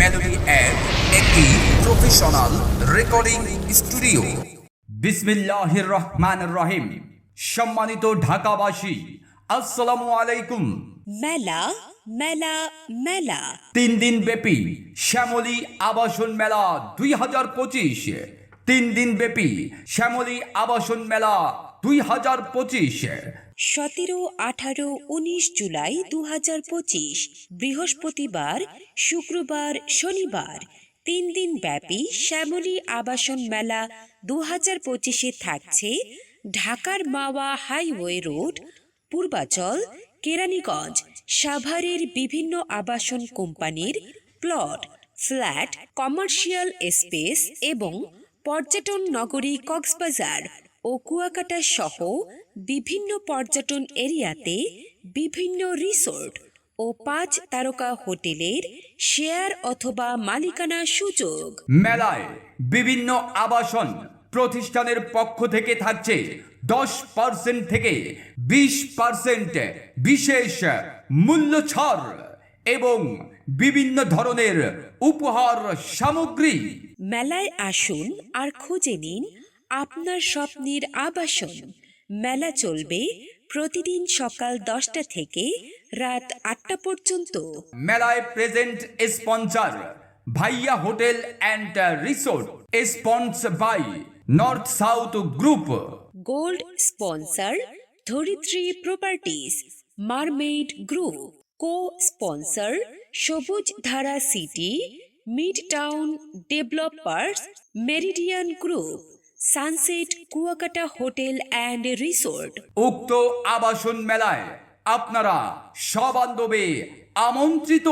Melody ad একটি professional recording studio বিসমিল্লাহির রহমান রহিম সম্মানিত ঢাকাবাসী আসসালামু আলাইকুম। মেলা মেলা মেলা। তিন দিন ব্যাপী শ্যামলী আবাসন মেলা দুই হাজার পঁচিশ। তিন দিন ব্যাপী শ্যামলী আবাসন মেলা দুই হাজার পঁচিশ। সতেরো, আঠারো, উনিশ জুলাই দু হাজার পঁচিশ, বৃহস্পতিবার, শুক্রবার, শনিবার, তিন দিন ব্যাপী শ্যামলী আবাসন মেলা দু হাজার পঁচিশে থাকছে ঢাকার মাওয়া হাইওয়ে রোড, পূর্বাচল, কেরানীগঞ্জ, সাভারের বিভিন্ন আবাসন কোম্পানির প্লট, ফ্ল্যাট, কমার্শিয়াল স্পেস এবং পর্যটন নগরী কক্সবাজার ও কুয়াকাটা সহ বিভিন্ন পর্যটন এরিয়াতে বিভিন্ন রিসোর্ট ও পাঁচ তারকা হোটেলের শেয়ার অথবা মালিকানা সুযোগ। মেলায় বিভিন্ন আবাসন প্রতিষ্ঠানের পক্ষ থেকে থাকছে দশ পার্সেন্ট থেকে বিশ পার্সেন্ট বিশেষ মূল্য ছাড় এবং বিভিন্ন ধরনের উপহার সামগ্রী। মেলায় আসুন আর খুঁজে নিন আপনার স্বপ্নের আবাসন। মেলা চলবে প্রতিদিন সকাল দশটা থেকে রাত আটটা পর্যন্ত। মেলায় present sponsor Bhaiya hotel and resort sponsored by North South group gold sponsor Dharitri properties Mermaid group co sponsor Sabuj Dhara City Midtown developers Meridian group Sunset Kuakata hotel and resort উক্ত আবাসন মেলায় আপনারা সবান্ধবে আমন্ত্রিত।